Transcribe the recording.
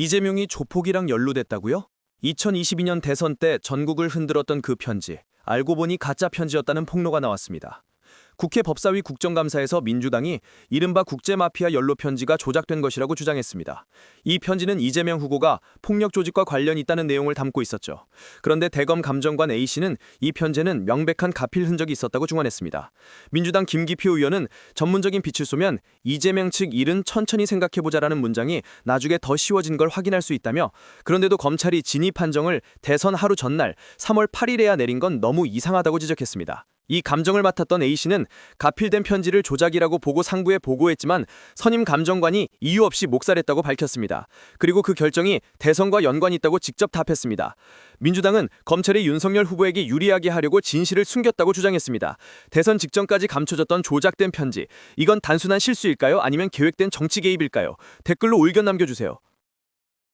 이재명이 조폭이랑 연루됐다고요? 2022년 대선 때 전국을 흔들었던 그 편지, 알고 보니 가짜 편지였다는 폭로가 나왔습니다. 국회 법사위 국정감사에서 민주당이 이른바 국제마피아 연루 편지가 조작된 것이라고 주장했습니다. 이 편지는 이재명 후보가 폭력 조직과 관련이 있다는 내용을 담고 있었죠. 그런데 대검 감정관 A씨는 이 편지는 명백한 가필 흔적이 있었다고 중언했습니다. 민주당 김기표 의원은 전문적인 빛을 쏘면 이재명 측 일은 천천히 생각해보자라는 문장이 나중에 더 쉬워진 걸 확인할 수 있다며 그런데도 검찰이 진위 판정을 대선 하루 전날 3월 8일에야 내린 건 너무 이상하다고 지적했습니다. 이 감정을 맡았던 A씨는 가필된 편지를 조작이라고 보고 상부에 보고했지만 선임 감정관이 이유 없이 묵살했다고 밝혔습니다. 그리고 그 결정이 대선과 연관이 있다고 직접 답했습니다. 민주당은 검찰이 윤석열 후보에게 유리하게 하려고 진실을 숨겼다고 주장했습니다. 대선 직전까지 감춰졌던 조작된 편지. 이건 단순한 실수일까요? 아니면 계획된 정치 개입일까요? 댓글로 의견 남겨주세요.